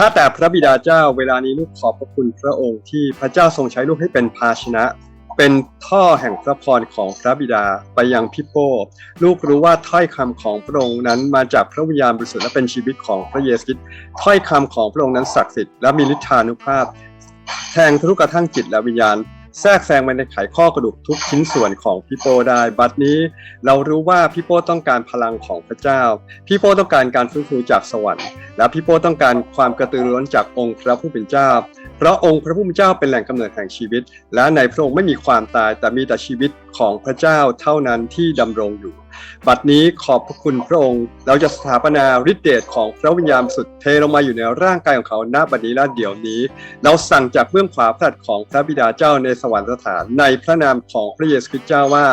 ข้าแต่พระบิดาเจ้าเวลานี้ลูกขอบพระคุณพระองค์ที่พระเจ้าทรงใช้ลูกให้เป็นภาชนะ เป็นท่อแห่งพระพรของพระบิดาไปยังพี่โป้ ลูกรู้ว่าถ้อยคำของพระองค์นั้นมาจากพระวิญญาณบริสุทธิ์และเป็นชีวิตของพระเยซูคริสต์ถ้อยคำของพระองค์นั้นศักดิ์สิทธิ์และมีฤทธานุภาพ แทงทะลุกระทั่งจิตและวิญญาณ แทรกแซงไปในไขข้อกระดูกทุกชิ้นส่วนของพี่โป้ได้ บัดนี้เรารู้ว่าพี่โป้ต้องการพลังของพระเจ้า พี่โป้ต้องการการฟื้นฟูจากสวรรค์ และพี่โป้ต้องการความกระตือรือร้นจากองค์พระผู้เป็นเจ้า เพราะองค์พระผู้เป็นเจ้าเป็นแหล่งกำเนิดแห่งชีวิต และในพระองค์ไม่มีความตายแต่มีแต่ชีวิตของพระเจ้าเท่านั้นที่ดำรงอยู่ บัดนี้ขอบพระคุณพระองค์ เราจะสถาปนาฤทธิเดชของพระวิญญาณสุดเทลงมาอยู่ในร่างกายของเขาณบัดนี้และเดี๋ยวนี้ เราสั่งจากเบื้องขวาพระหัตถ์ของพระบิดาเจ้าในสวรรคสถานในพระนามของพระเยซูคริสต์เจ้าว่า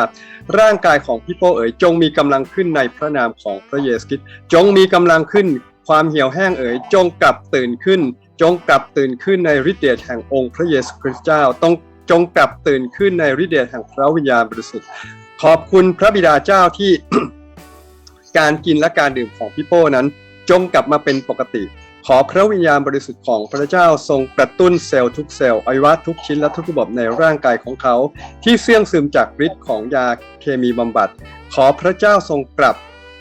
ร่างกายของพี่โป้เอ๋ยจงมีกำลังขึ้นในพระนามของพระเยซูคริสต์จงมีกำลังขึ้น ความเหี่ยวแห้งเอ๋ยจงกลับตื่นขึ้น จงกลับตื่นขึ้นในฤทธิเดชแห่งองค์พระเยซูคริสต์เจ้า ต้องจงกลับตื่นขึ้นในฤทธิเดชแห่งพระวิญญาณบริสุทธิ์ ขอบคุณพระบิดาเจ้าที่การกินและการดื่มของพี่โป้นั้น จงกลับมาเป็นปกติ ขอพระวิญญาณบริสุทธิ์ของพระเจ้าทรงกระตุ้นเซลล์ทุกเซลล์อวัยวะทุกชิ้นและทุกระบบในร่างกายของเขา ที่เสื่องซึมจากฤทธิ์ของยาเคมีบำบัด ขอพระเจ้าทรงปรับ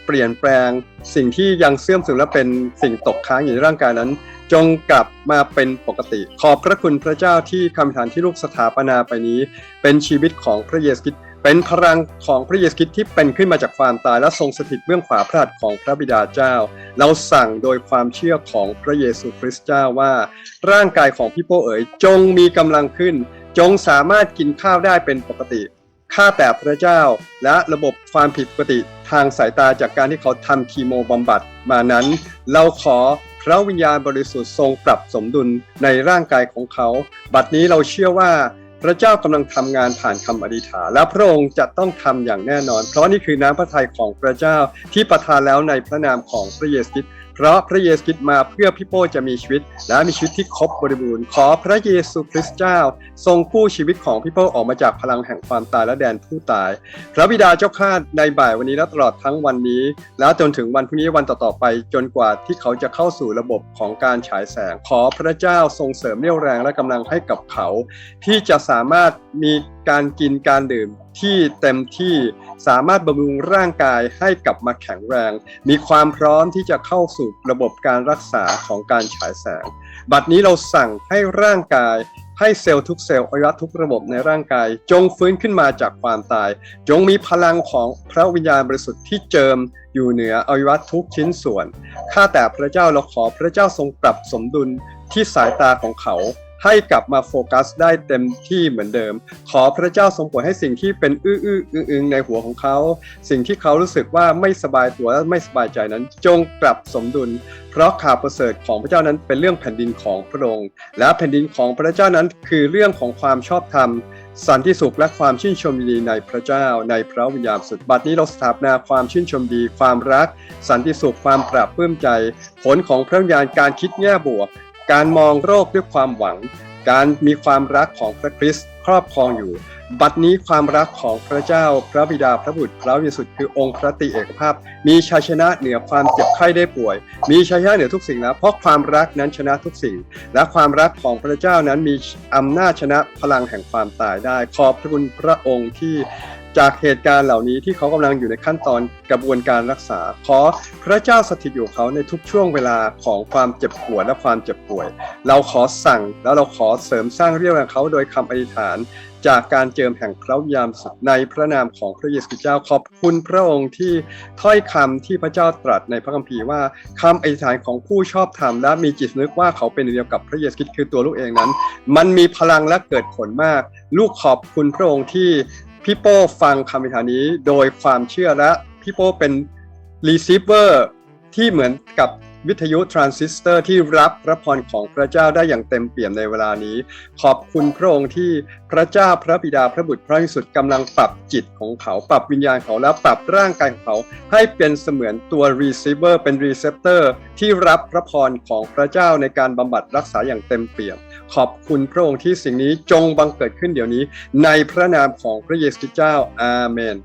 เปลี่ยนแปลงสิ่งที่ยังเสื่อมซึมและเป็นสิ่งตกค้างอยู่ในร่างกายนั้น จงกลับมาเป็นปกติ ขอบพระคุณพระเจ้าที่คำฐานที่ลูกสถาปนาไปนี้ เป็นชีวิตของพระเยซูคริสต์เป็นพลังของพระเยซูคริสต์ที่เป็นขึ้นมาจากความตายและทรงสถิตเบื้องขวาพระหัตถ์ของพระบิดาเจ้า เราสั่งโดยความเชื่อของพระเยซูคริสต์เจ้าว่า ร่างกายของพี่โป้เอ๋ยจงมีกำลังขึ้น จงสามารถกินข้าวได้เป็นปกติ ข้าแต่พระเจ้า และระบบความผิดปกติทางสายตาจากการที่เขาทำคีโมบำบัดมานั้น เราขอพระวิญญาณบริสุทธิ์ทรงปรับสมดุลในร่างกายของเขา บัดนี้เราเชื่อว่าพระเจ้ากำลังทำงานผ่านคำอธิษฐานและพระองค์จะต้องทำอย่างแน่นอน เพราะนี่คือน้ำพระทัยของพระเจ้าที่ประทานแล้วในพระนามของพระเยซูคริสต์ เพราะพระเยซูคริสต์มาเพื่อพี่โป้จะมีชีวิต และมีชีวิตที่ครบบริบูรณ์ขอพระเยซูคริสต์เจ้า ทรงกู้ชีวิตของพี่โป้ออกมาจากพลังแห่งความตายและแดนผู้ตาย พระบิดาเจ้าข้าในบ่ายวันนี้และตลอดทั้งวันนี้ และจนถึงวันพรุ่งนี้วันต่อๆไป จนกว่าที่เขาจะเข้าสู่ระบบของการฉายแสง ขอพระเจ้าทรงเสริมเรี่ยวแรงและกำลังให้กับเขา ที่จะสามารถมีการกินการดื่มที่เต็มที่ สามารถบำรุงร่างกายให้กลับมาแข็งแรง มีความพร้อมที่จะเข้าสู่ระบบการรักษาของการฉายแสง บัดนี้เราสั่งให้ร่างกายให้เซลล์ทุกเซลล์อวัยวะทุกระบบในร่างกาย จงฟื้นขึ้นมาจากความตาย จงมีพลังของพระวิญญาณบริสุทธิ์ที่เจิมอยู่เหนืออวัยวะทุกชิ้นส่วน ข้าแต่พระเจ้าเราขอพระเจ้าทรงปรับสมดุลที่สายตาของเขา ให้กลับมาโฟกัสได้เต็มที่เหมือนเดิม ขอพระเจ้าทรงโปรดให้สิ่งที่เป็นอื้ออื้ออึงอึงในหัวของเขา สิ่งที่เขารู้สึกว่าไม่สบายตัวและไม่สบายใจนั้น จงกลับสมดุล เพราะข่าวประเสริฐของพระเจ้านั้นเป็นเรื่องแผ่นดินของพระองค์และแผ่นดินของพระเจ้านั้นคือเรื่องของความชอบธรรมสันติสุขและความชื่นชมยินดีในพระเจ้าในพระวิญญาณสุดบัดนี้เราสถาปนาความชื่นชมดี ความรัก สันติสุขความปราบปลื้มใจ ผลของพระวิญญาณการคิดแง่บวก การมองโรคด้วยความหวัง การมีความรักของพระคริสต์ครอบครองอยู่ บัดนี้ความรักของพระเจ้า พระบิดาพระบุตรพระวิสุทธิ์คือองค์พระตรีเอกภาพ มีชัยชนะเหนือความเจ็บไข้ได้ป่วย มีชัยชนะเหนือทุกสิ่งนะเพราะความรักนั้นชนะทุกสิ่ง และความรักของพระเจ้านั้นมีอำนาจชนะพลังแห่งความตายได้ ขอบพระคุณพระองค์ที่ จากเหตุการณ์เหล่านี้ที่เขากำลังอยู่ในขั้นตอนกระบวนการรักษา ขอพระเจ้าสถิตอยู่เขาในทุกช่วงเวลาของความเจ็บปวดและความเจ็บป่วย เราขอสั่งแล้วเราขอเสริมสร้างเรี่ยวแรงเขาโดยคำอธิษฐาน จากการเจิมแห่งพระวิญญาณบริสุทธิ์ในพระนามของพระเยซูคริสต์เจ้าขอบคุณพระองค์ที่ถ้อยคำที่พระเจ้าตรัสในพระคัมภีร์ว่าคำอธิษฐานของผู้ชอบธรรมและมีจิตนึกว่าเขาเป็นเดียวกับพระเยซูคริสต์คือตัวลูกเองนั้น มันมีพลังและเกิดผลมาก ลูกขอบคุณพระองค์ที่ พี่โป้ฟังคำวิธานี้โดยความเชื่อและพี่โป้เป็นรีซิเวอร์ที่เหมือนกับ วิทยุทรานซิสเตอร์ที่รับพระพรของพระเจ้าได้อย่างเต็มเปี่ยมในเวลานี้ ขอบคุณพระองค์ที่พระเจ้าพระบิดาพระบุตรพระวิสุทธ์กำลังปรับจิตของเขา ปรับวิญญาณเขาและปรับร่างกายของเขา ให้เป็นเสมือนตัว receiver เป็น receptor ที่รับพระพรของพระเจ้าในการบำบัดรักษาอย่างเต็มเปี่ยม ขอบคุณพระองค์ที่สิ่งนี้จงบังเกิดขึ้นเดี๋ยวนี้ ในพระนามของพระเยซูเจ้าอาเมน